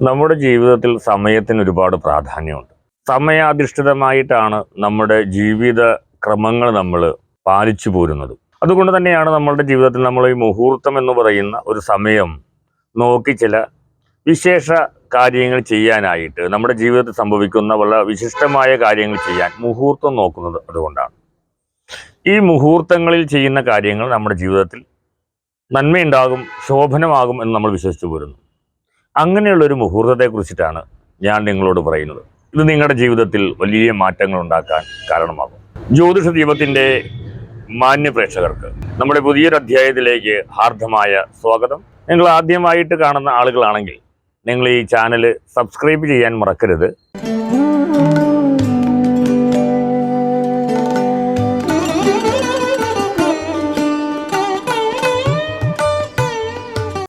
നമ്മുടെ ജീവിതത്തിൽ സമയത്തിന് ഒരുപാട് പ്രാധാന്യമുണ്ട്. സമയാധിഷ്ഠിതമായിട്ടാണ് നമ്മുടെ ജീവിത ക്രമങ്ങൾ നമ്മൾ പാലിച്ചു പോരുന്നത്. അതുകൊണ്ട് തന്നെയാണ് നമ്മളുടെ ജീവിതത്തിൽ നമ്മൾ ഈ മുഹൂർത്തം എന്ന് പറയുന്ന ഒരു സമയം നോക്കി ചില വിശേഷ കാര്യങ്ങൾ ചെയ്യാനായിട്ട് നമ്മുടെ ജീവിതത്തിൽ സംഭവിക്കുന്ന വളരെ വിശിഷ്ടമായ കാര്യങ്ങൾ ചെയ്യാൻ മുഹൂർത്തം നോക്കുന്നത് അതുകൊണ്ടാണ്. ഈ മുഹൂർത്തങ്ങളിൽ ചെയ്യുന്ന കാര്യങ്ങൾ നമ്മുടെ ജീവിതത്തിൽ നന്മയുണ്ടാകും ശോഭനമാകും എന്ന് നമ്മൾ വിശ്വസിച്ചു പോരുന്നു. അങ്ങനെയുള്ള ഒരു മുഹൂർത്തത്തെ കുറിച്ചിട്ടാണ് ഞാൻ നിങ്ങളോട് പറയുന്നത്. ഇത് നിങ്ങളുടെ ജീവിതത്തിൽ വലിയ മാറ്റങ്ങൾ ഉണ്ടാക്കാൻ കാരണമാകും. ജ്യോതിഷ ദീപത്തിന്റെ മാന്യ പ്രേക്ഷകർക്ക് നമ്മുടെ പുതിയൊരു അധ്യായത്തിലേക്ക് ഹാർദമായ സ്വാഗതം. നിങ്ങൾ ആദ്യമായിട്ട് കാണുന്ന ആളുകളാണെങ്കിൽ നിങ്ങൾ ഈ ചാനൽ സബ്സ്ക്രൈബ് ചെയ്യാൻ മറക്കരുത്.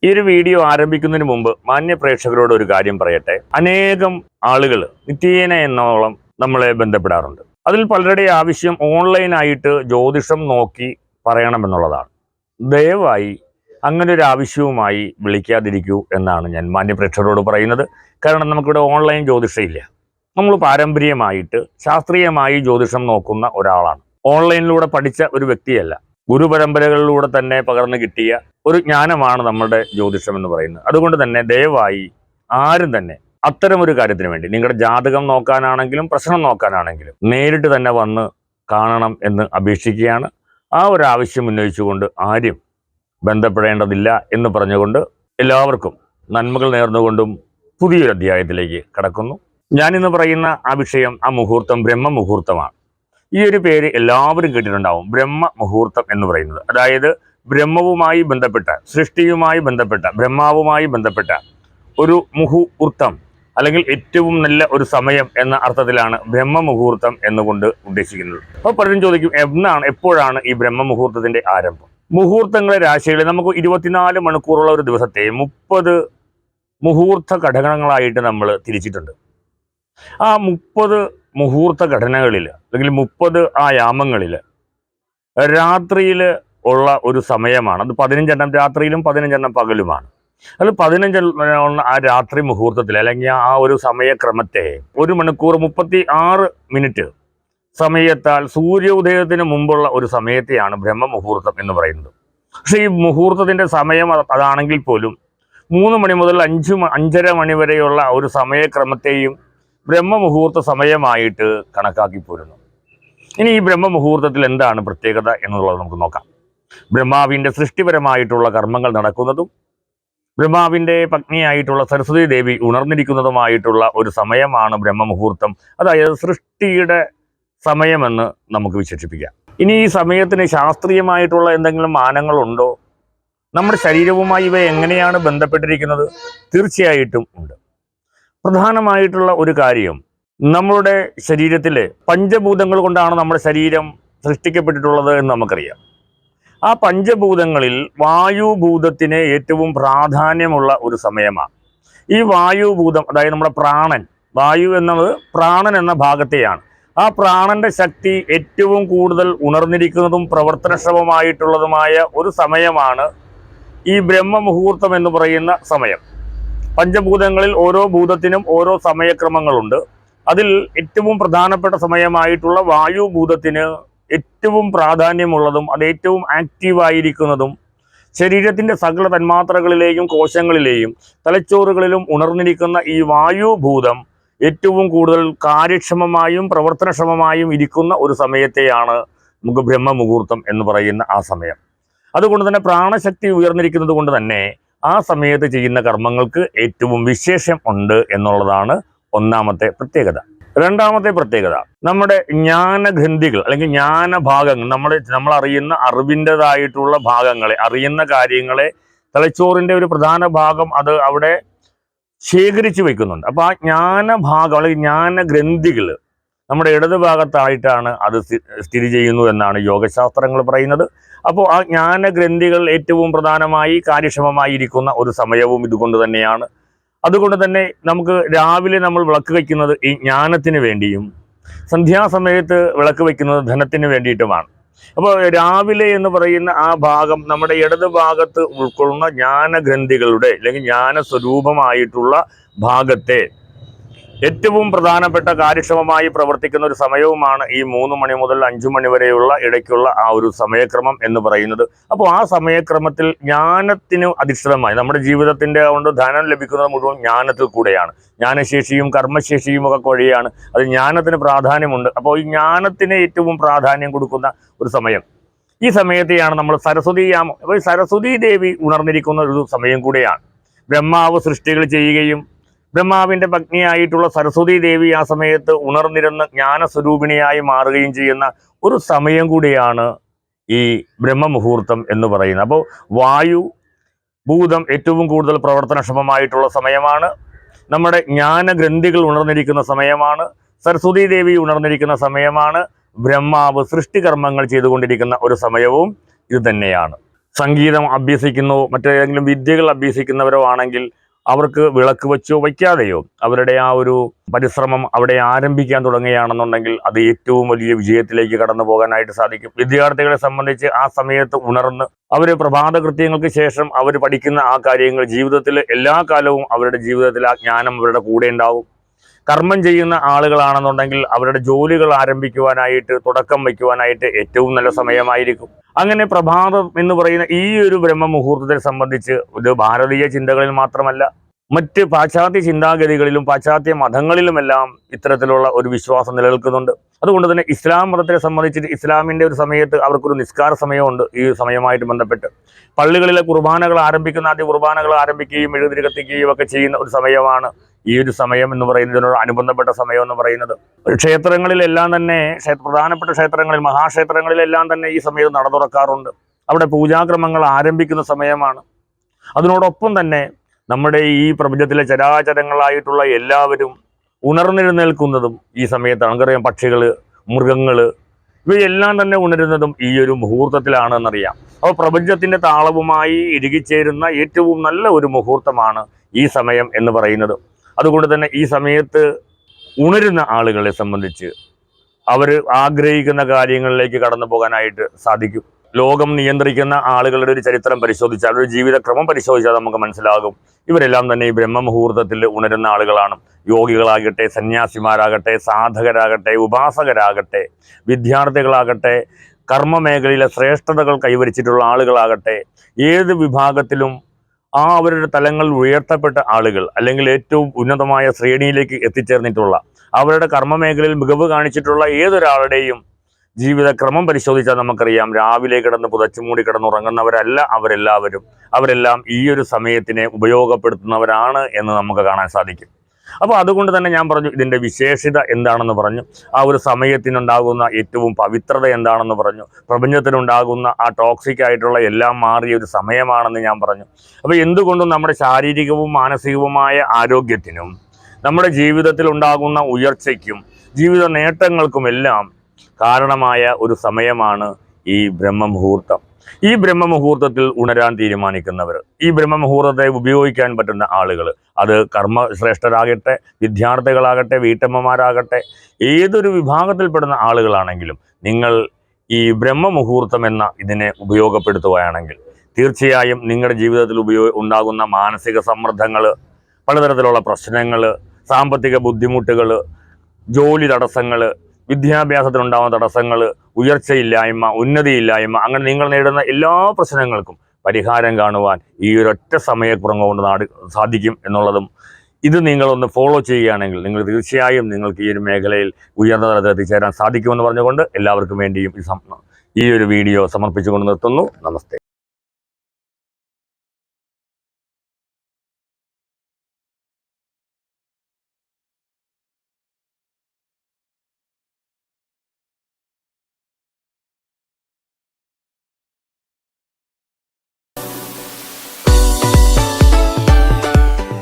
ഈ ഒരു വീഡിയോ ആരംഭിക്കുന്നതിന് മുമ്പ് മാന്യ പ്രേക്ഷകരോട് ഒരു കാര്യം പറയട്ടെ. അനേകം ആളുകൾ നിത്യേന എന്നോളം നമ്മളെ ബന്ധപ്പെടാറുണ്ട്. അതിൽ പലരുടെ ആവശ്യം ഓൺലൈനായിട്ട് ജ്യോതിഷം നോക്കി പറയണമെന്നുള്ളതാണ്. ദയവായി അങ്ങനെ ഒരു ആവശ്യവുമായി വിളിക്കാതിരിക്കൂ എന്നാണ് ഞാൻ മാന്യ പ്രേക്ഷകരോട് പറയുന്നത്. കാരണം നമുക്കിവിടെ ഓൺലൈൻ ജ്യോതിഷയില്ല നമ്മൾ പാരമ്പര്യമായിട്ട് ശാസ്ത്രീയമായി ജ്യോതിഷം നോക്കുന്ന ഒരാളാണ്. ഓൺലൈനിലൂടെ പഠിച്ച ഒരു വ്യക്തിയല്ല. ഗുരുപരമ്പരകളിലൂടെ തന്നെ പകർന്നു കിട്ടിയ ഒരു ജ്ഞാനമാണ് നമ്മുടെ ജ്യോതിഷം എന്ന് പറയുന്നത്. അതുകൊണ്ട് തന്നെ ദയവായി ആരും തന്നെ അത്തരം ഒരു കാര്യത്തിന് വേണ്ടി നിങ്ങളുടെ ജാതകം നോക്കാനാണെങ്കിലും പ്രശ്നം നോക്കാനാണെങ്കിലും നേരിട്ട് തന്നെ വന്ന് കാണണം എന്ന് അപേക്ഷിക്കുകയാണ്. ആ ഒരു ആവശ്യം ഉന്നയിച്ചുകൊണ്ട് ആരും ബന്ധപ്പെടേണ്ടതില്ല എന്ന് പറഞ്ഞുകൊണ്ട് എല്ലാവർക്കും നന്മകൾ നേർന്നുകൊണ്ടും പുതിയൊരു അധ്യായത്തിലേക്ക് കടക്കുന്നു. ഞാനിന്ന് പറയുന്ന ആ വിഷയം ആ മുഹൂർത്തം ബ്രഹ്മ മുഹൂർത്തമാണ് ഈ ഒരു പേര് എല്ലാവരും കേട്ടിട്ടുണ്ടാവും. ബ്രഹ്മ മുഹൂർത്തം എന്ന് പറയുന്നത്. അതായത് ബ്രഹ്മവുമായി ബന്ധപ്പെട്ട സൃഷ്ടിയുമായി ബന്ധപ്പെട്ട ബ്രഹ്മാവുമായി ബന്ധപ്പെട്ട ഒരു മുഹൂർത്തം അല്ലെങ്കിൽ ഏറ്റവും നല്ല ഒരു സമയം എന്ന അർത്ഥത്തിലാണ് ബ്രഹ്മ മുഹൂർത്തം എന്നുകൊണ്ട് ഉദ്ദേശിക്കുന്നത്. അപ്പോൾ പലരും ചോദിക്കും എന്നാണ് എപ്പോഴാണ് ഈ ബ്രഹ്മ മുഹൂർത്തത്തിന്റെ ആരംഭം? മുഹൂർത്തങ്ങളെ രാശികളിൽ നമുക്ക് ഇരുപത്തിനാല് മണിക്കൂറുള്ള ഒരു ദിവസത്തെ മുപ്പത് മുഹൂർത്ത ഘടകങ്ങളായിട്ട് നമ്മൾ തിരിച്ചിട്ടുണ്ട്. ആ മുപ്പത് മുഹൂർത്ത ഘടനകളിൽ അല്ലെങ്കിൽ മുപ്പത് ആ യാമങ്ങളിൽ രാത്രിയിൽ ഉള്ള ഒരു സമയമാണ്. അത് പതിനഞ്ചെണ്ണം രാത്രിയിലും പതിനഞ്ചെണ്ണം പകലുമാണ്. അത് പതിനഞ്ചെണ്ണം ആ രാത്രി മുഹൂർത്തത്തിൽ അല്ലെങ്കിൽ ആ ഒരു സമയക്രമത്തെ ഒരു മണിക്കൂർ മുപ്പത്തി ആറ് മിനിറ്റ് സമയത്താൽ സൂര്യോദയത്തിന് മുമ്പുള്ള ഒരു സമയത്തെയാണ് ബ്രഹ്മ മുഹൂർത്തം എന്ന് പറയുന്നത്. പക്ഷേ ഈ മുഹൂർത്തത്തിന്റെ സമയം അതാണെങ്കിൽ പോലും മൂന്ന് മണി മുതൽ അഞ്ച് അഞ്ചര മണി വരെയുള്ള ഒരു സമയക്രമത്തെയും ബ്രഹ്മമുഹൂർത്ത സമയമായിട്ട് കണക്കാക്കി പോരുന്നു ഇനി ഈ ബ്രഹ്മമുഹൂർത്തത്തിൽ എന്താണ് പ്രത്യേകത എന്നുള്ളത് നമുക്ക് നോക്കാം. ബ്രഹ്മാവിന്റെ സൃഷ്ടിപരമായിട്ടുള്ള കർമ്മങ്ങൾ നടക്കുന്നതും ബ്രഹ്മാവിന്റെ പത്നിയായിട്ടുള്ള സരസ്വതി ദേവി ഉണർന്നിരിക്കുന്നതുമായിട്ടുള്ള ഒരു സമയമാണ് ബ്രഹ്മമുഹൂർത്തം. അതായത് സൃഷ്ടിയുടെ സമയമെന്ന് നമുക്ക് വിശേഷിപ്പിക്കാം. ഇനി ഈ സമയത്തിന് ശാസ്ത്രീയമായിട്ടുള്ള എന്തെങ്കിലും മാനങ്ങളുണ്ടോ? നമ്മുടെ ശരീരവുമായി ഇവ എങ്ങനെയാണ് ബന്ധപ്പെട്ടിരിക്കുന്നത്? തീർച്ചയായിട്ടും ഉണ്ട്. പ്രധാനമായിട്ടുള്ള ഒരു കാര്യം. നമ്മളുടെ ശരീരത്തിൽ പഞ്ചഭൂതങ്ങൾ കൊണ്ടാണ് നമ്മുടെ ശരീരം സൃഷ്ടിക്കപ്പെട്ടിട്ടുള്ളത് എന്ന് നമുക്കറിയാം. ആ പഞ്ചഭൂതങ്ങളിൽ വായുഭൂതത്തിന് ഏറ്റവും പ്രാധാന്യമുള്ള ഒരു സമയമാണ്. ഈ വായുഭൂതം അതായത് നമ്മുടെ പ്രാണൻ വായു എന്നത് പ്രാണൻ എന്ന ഭാഗത്തെയാണ്. ആ പ്രാണന്റെ ശക്തി ഏറ്റവും കൂടുതൽ ഉണർന്നിരിക്കുന്നതും പ്രവർത്തനക്ഷമമായിട്ടുള്ളതുമായ ഒരു സമയമാണ് ഈ ബ്രഹ്മമുഹൂർത്തം എന്ന് പറയുന്ന സമയം. പഞ്ചഭൂതങ്ങളിൽ ഓരോ ഭൂതത്തിനും ഓരോ സമയക്രമങ്ങളുണ്ട്. അതിൽ ഏറ്റവും പ്രധാനപ്പെട്ട സമയമായിട്ടുള്ള വായുഭൂതത്തിന് ഏറ്റവും പ്രാധാന്യമുള്ളതും അത് ഏറ്റവും ആക്റ്റീവായിരിക്കുന്നതും ശരീരത്തിന്റെ സകല തന്മാത്രകളിലെയും കോശങ്ങളിലെയും തലച്ചോറുകളിലും ഉണർന്നിരിക്കുന്ന ഈ വായുഭൂതം ഏറ്റവും കൂടുതൽ കാര്യക്ഷമമായും പ്രവർത്തനക്ഷമമായും ഇരിക്കുന്ന ഒരു സമയത്തെയാണ് നമുക്ക് ബ്രഹ്മമുഹൂർത്തം എന്ന് പറയുന്ന ആ സമയം. അതുകൊണ്ട് തന്നെ പ്രാണശക്തി ഉയർന്നിരിക്കുന്നത് കൊണ്ട് തന്നെ ആ സമയത്ത് ചെയ്യുന്ന കർമ്മങ്ങൾക്ക് ഏറ്റവും വിശേഷം ഉണ്ട് എന്നുള്ളതാണ് ഒന്നാമത്തെ പ്രത്യേകത. രണ്ടാമത്തെ പ്രത്യേകത നമ്മുടെ ജ്ഞാനഗ്രന്ഥികൾ അല്ലെങ്കിൽ ജ്ഞാനഭാഗങ്ങൾ നമ്മുടെ നമ്മൾ അറിയുന്ന അറിവിന്റെതായിട്ടുള്ള ഭാഗങ്ങളെ അറിയുന്ന കാര്യങ്ങളെ തലച്ചോറിന്റെ ഒരു പ്രധാന ഭാഗം അത് അവിടെ ശേഖരിച്ചു വെക്കുന്നുണ്ട്. അപ്പോൾ ആ ജ്ഞാനഭാഗം അല്ലെങ്കിൽ ജ്ഞാനഗ്രന്ഥികൾ നമ്മുടെ ഇടതുഭാഗത്തായിട്ടാണ് അത് സ്ഥി- സ്ഥിതി ചെയ്യുന്നു എന്നാണ് യോഗശാസ്ത്രങ്ങൾ പറയുന്നത്. അപ്പോൾ ആ ജ്ഞാനഗ്രന്ഥികൾ ഏറ്റവും പ്രധാനമായി കാര്യക്ഷമമായിരിക്കുന്ന ഒരു സമയവും ഇതുകൊണ്ട് തന്നെയാണ്. അതുകൊണ്ട് തന്നെ നമുക്ക് രാവിലെ നമ്മൾ വിളക്ക് വയ്ക്കുന്നത് ഈ ജ്ഞാനത്തിന് വേണ്ടിയും സന്ധ്യാസമയത്ത് വിളക്ക് വയ്ക്കുന്നത് ധനത്തിന് വേണ്ടിയിട്ടുമാണ്. അപ്പോൾ രാവിലെ എന്ന് പറയുന്ന ആ ഭാഗം നമ്മുടെ ഇടത് ഭാഗത്ത് ഉൾക്കൊള്ളുന്ന ജ്ഞാനഗ്രന്ഥികളുടെ അല്ലെങ്കിൽ ജ്ഞാന സ്വരൂപമായിട്ടുള്ള ഭാഗത്തെ ഏറ്റവും പ്രധാനപ്പെട്ട കാര്യക്ഷമമായി പ്രവർത്തിക്കുന്ന ഒരു സമയവുമാണ് ഈ മൂന്ന് മണി മുതൽ അഞ്ചു മണി വരെയുള്ള ഇടയ്ക്കുള്ള ആ ഒരു സമയക്രമം എന്ന് പറയുന്നത്. അപ്പോൾ ആ സമയക്രമത്തിൽ ജ്ഞാനത്തിന് അധിഷ്ഠിതമായി നമ്മുടെ ജീവിതത്തിന്റെ കൊണ്ട് ധനം ലഭിക്കുന്നത് മുഴുവൻ ജ്ഞാനത്തിൽ കൂടെയാണ്. ജ്ഞാനശേഷിയും കർമ്മശേഷിയും ഒക്കെ വഴിയാണ്. അത് ജ്ഞാനത്തിന് പ്രാധാന്യമുണ്ട്. അപ്പോൾ ഈ ജ്ഞാനത്തിന് ഏറ്റവും പ്രാധാന്യം കൊടുക്കുന്ന ഒരു സമയം. ഈ സമയത്തെയാണ് നമ്മൾ സരസ്വതി യാമം. അപ്പോൾ ഈ സരസ്വതി ദേവി ഉണർന്നിരിക്കുന്ന ഒരു സമയം കൂടെയാണ്. ബ്രഹ്മാവ് സൃഷ്ടികൾ ചെയ്യുകയും ബ്രഹ്മാവിന്റെ പത്നിയായിട്ടുള്ള സരസ്വതി ദേവി ആ സമയത്ത് ഉണർന്നിരുന്ന ജ്ഞാനസ്വരൂപിണിയായി മാറുകയും ചെയ്യുന്ന ഒരു സമയം കൂടിയാണ് ഈ ബ്രഹ്മമുഹൂർത്തം എന്ന് പറയുന്നത്. അപ്പോൾ വായു ഭൂതം ഏറ്റവും കൂടുതൽ പ്രവർത്തനക്ഷമമായിട്ടുള്ള സമയമാണ്. നമ്മുടെ ജ്ഞാനഗ്രന്ഥികൾ ഉണർന്നിരിക്കുന്ന സമയമാണ്. സരസ്വതി ദേവി ഉണർന്നിരിക്കുന്ന സമയമാണ്. ബ്രഹ്മാവ് സൃഷ്ടികർമ്മങ്ങൾ ചെയ്തുകൊണ്ടിരിക്കുന്ന ഒരു സമയവും ഇത് തന്നെയാണ്. സംഗീതം അഭ്യസിക്കുന്നോ മറ്റേതെങ്കിലും വിദ്യകൾ അഭ്യസിക്കുന്നവരോ ആണെങ്കിൽ അവർക്ക് വിളക്ക് വെച്ചോ വയ്ക്കാതെയോ അവരുടെ ആ ഒരു പരിശ്രമം അവിടെ ആരംഭിക്കാൻ തുടങ്ങുകയാണെന്നുണ്ടെങ്കിൽ അത് ഏറ്റവും വലിയ വിജയത്തിലേക്ക് കടന്നു പോകാനായിട്ട് സാധിക്കും. വിദ്യാർത്ഥികളെ സംബന്ധിച്ച് ആ സമയത്ത് ഉണർന്ന് അവർ പ്രഭാത കൃത്യങ്ങൾക്ക് ശേഷം അവർ പഠിക്കുന്ന ആ കാര്യങ്ങൾ ജീവിതത്തിൽ എല്ലാ കാലവും അവരുടെ ജീവിതത്തിൽ ആ ജ്ഞാനം അവരുടെ കൂടെ ഉണ്ടാവും. കർമ്മം ചെയ്യുന്ന ആളുകളാണെന്നുണ്ടെങ്കിൽ അവരുടെ ജോലികൾ ആരംഭിക്കുവാനായിട്ട് തുടക്കം വയ്ക്കുവാനായിട്ട് ഏറ്റവും നല്ല സമയമായിരിക്കും. അങ്ങനെ പ്രഭാതം എന്ന് പറയുന്ന ഈ ഒരു ബ്രഹ്മ മുഹൂർത്തത്തെ സംബന്ധിച്ച് ഇത് ഭാരതീയ ചിന്തകളിൽ മാത്രമല്ല മറ്റ് പാശ്ചാത്യ ചിന്താഗതികളിലും പാശ്ചാത്യ മതങ്ങളിലുമെല്ലാം ഇത്തരത്തിലുള്ള ഒരു വിശ്വാസം നിലനിൽക്കുന്നുണ്ട്. അതുകൊണ്ട് തന്നെ ഇസ്ലാം മതത്തെ സംബന്ധിച്ചിട്ട് ഇസ്ലാമിന്റെ ഒരു സമയത്ത് അവർക്കൊരു നിസ്കാര സമയമുണ്ട് ഈ സമയമായിട്ട് ബന്ധപ്പെട്ട്. പള്ളികളിലെ കുർബാനകൾ ആരംഭിക്കുന്ന ആദ്യ കുർബാനകൾ ആരംഭിക്കുകയും എഴുതി കത്തിക്കുകയും ഒക്കെ ചെയ്യുന്ന ഒരു സമയമാണ് ഈ ഒരു സമയം എന്ന് പറയുന്നതിനോട് അനുബന്ധപ്പെട്ട സമയം എന്ന് പറയുന്നത്. ക്ഷേത്രങ്ങളിലെല്ലാം തന്നെ പ്രധാനപ്പെട്ട ക്ഷേത്രങ്ങളിൽ മഹാക്ഷേത്രങ്ങളിലെല്ലാം തന്നെ ഈ സമയത്ത് നട തുറക്കാറുണ്ട്. അവിടെ പൂജാക്രമങ്ങൾ ആരംഭിക്കുന്ന സമയമാണ്. അതിനോടൊപ്പം തന്നെ നമ്മുടെ ഈ പ്രപഞ്ചത്തിലെ ചരാചരങ്ങളായിട്ടുള്ള എല്ലാവരും ഉണർന്നെഴുന്നേൽക്കുന്നതും ഈ സമയത്താണ്. നമുക്കറിയാം പക്ഷികൾ മൃഗങ്ങൾ ഇവയെല്ലാം തന്നെ ഉണരുന്നതും ഈ ഒരു മുഹൂർത്തത്തിലാണ് എന്നറിയാം അപ്പോൾ പ്രപഞ്ചത്തിന്റെ താളവുമായി ഇഴുകിച്ചേരുന്ന ഏറ്റവും നല്ല ഒരു മുഹൂർത്തമാണ് ഈ സമയം എന്ന് പറയുന്നത്. അതുകൊണ്ട് തന്നെ ഈ സമയത്ത് ഉണരുന്ന ആളുകളെ സംബന്ധിച്ച് അവർ ആഗ്രഹിക്കുന്ന കാര്യങ്ങളിലേക്ക് കടന്നു പോകാനായിട്ട് സാധിക്കും. ലോകം നിയന്ത്രിക്കുന്ന ആളുകളുടെ ഒരു ചരിത്രം പരിശോധിച്ചാൽ ഒരു ജീവിതക്രമം പരിശോധിച്ചാൽ നമുക്ക് മനസ്സിലാകും. ഇവരെല്ലാം തന്നെ ഈ ബ്രഹ്മമുഹൂർത്തത്തിൽ ഉണരുന്ന ആളുകളാണ്. യോഗികളാകട്ടെ സന്യാസിമാരാകട്ടെ സാധകരാകട്ടെ ഉപാസകരാകട്ടെ വിദ്യാർത്ഥികളാകട്ടെ കർമ്മ മേഖലയിലെ ശ്രേഷ്ഠതകൾ കൈവരിച്ചിട്ടുള്ള ആളുകളാകട്ടെ ഏത് വിഭാഗത്തിലും ആ അവരുടെ തലങ്ങൾ ഉയർത്തപ്പെട്ട ആളുകൾ അല്ലെങ്കിൽ ഏറ്റവും ഉന്നതമായ ശ്രേണിയിലേക്ക് എത്തിച്ചേർന്നിട്ടുള്ള അവരുടെ കർമ്മ മേഖലയിൽ മികവ് കാണിച്ചിട്ടുള്ള ഏതൊരാളുടെയും ജീവിതക്രമം പരിശോധിച്ചാൽ നമുക്കറിയാം. രാവിലെ കിടന്ന് പുതച്ചുമൂടി കിടന്നുറങ്ങുന്നവരല്ല അവരെല്ലാവരും. അവരെല്ലാം ഈ ഒരു സമയത്തിനെ ഉപയോഗപ്പെടുത്തുന്നവരാണ് എന്ന് നമുക്ക് കാണാൻ സാധിക്കും. അപ്പോൾ അതുകൊണ്ട് തന്നെ ഞാൻ പറഞ്ഞു ഇതിന്റെ വിശേഷത എന്താണെന്ന് പറഞ്ഞു. ആ ഒരു സമയത്തിനുണ്ടാകുന്ന ഏറ്റവും പവിത്രത എന്താണെന്ന് പറഞ്ഞു. പ്രപഞ്ചത്തിനുണ്ടാകുന്ന ആ ടോക്സിക് ആയിട്ടുള്ള എല്ലാം മാറിയ ഒരു സമയമാണെന്ന് ഞാൻ പറഞ്ഞു. അപ്പോൾ എന്തുകൊണ്ടും നമ്മുടെ ശാരീരികവും മാനസികവുമായ ആരോഗ്യത്തിനും നമ്മുടെ ജീവിതത്തിൽ ഉണ്ടാകുന്ന ഉയർച്ചയ്ക്കും ജീവിത നേട്ടങ്ങൾക്കുമെല്ലാം കാരണമായ ഒരു സമയമാണ് ഈ ബ്രഹ്മമുഹൂർത്തം. ഈ ബ്രഹ്മമുഹൂർത്തത്തിൽ ഉണരാൻ തീരുമാനിക്കുന്നവർ ഈ ബ്രഹ്മമുഹൂർത്തത്തെ ഉപയോഗിക്കാൻ പറ്റുന്ന ആളുകൾ അത് കർമ്മശ്രേഷ്ഠരാകട്ടെ വിദ്യാർത്ഥികളാകട്ടെ വീട്ടമ്മമാരാകട്ടെ ഏതൊരു വിഭാഗത്തിൽപ്പെടുന്ന ആളുകളാണെങ്കിലും നിങ്ങൾ ഈ ബ്രഹ്മമുഹൂർത്തം എന്ന ഇതിനെ ഉപയോഗപ്പെടുത്തുകയാണെങ്കിൽ തീർച്ചയായും നിങ്ങളുടെ ജീവിതത്തിൽ ഉപയോഗ ഉണ്ടാകുന്ന മാനസിക സമ്മർദ്ദങ്ങൾ പലതരത്തിലുള്ള പ്രശ്നങ്ങൾ സാമ്പത്തിക ബുദ്ധിമുട്ടുകൾ ജോലി തടസ്സങ്ങൾ വിദ്യാഭ്യാസത്തിനുണ്ടാകുന്ന തടസ്സങ്ങൾ ഉയർച്ചയില്ലായ്മ ഉന്നതിയില്ലായ്മ അങ്ങനെ നിങ്ങൾ നേരിടുന്ന എല്ലാ പ്രശ്നങ്ങൾക്കും പരിഹാരം കാണുവാൻ ഈ ഒരൊറ്റ സമയക്കുറങ്ങ കൊണ്ട് നാട് സാധിക്കും എന്നുള്ളതും ഇത് നിങ്ങളൊന്ന് ഫോളോ ചെയ്യുകയാണെങ്കിൽ നിങ്ങൾ തീർച്ചയായും നിങ്ങൾക്ക് ഈ ഒരു മേഖലയിൽ ഉയർന്ന തലത്തിൽ എത്തിച്ചേരാൻ സാധിക്കുമെന്ന് പറഞ്ഞുകൊണ്ട് എല്ലാവർക്കും വേണ്ടിയും ഈ ഒരു വീഡിയോ സമർപ്പിച്ചുകൊണ്ട് നിർത്തുന്നു. നമസ്തേ.